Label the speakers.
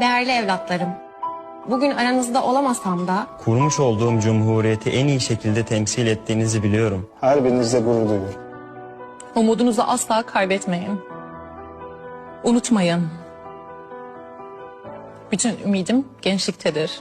Speaker 1: Değerli evlatlarım, bugün aranızda olamasam da
Speaker 2: Kurmuş olduğum cumhuriyeti en iyi şekilde temsil ettiğinizi biliyorum.
Speaker 3: Her birinizle gurur duyuyorum.
Speaker 4: Umudunuzu asla kaybetmeyin. Unutmayın. Bütün ümidim gençliktedir.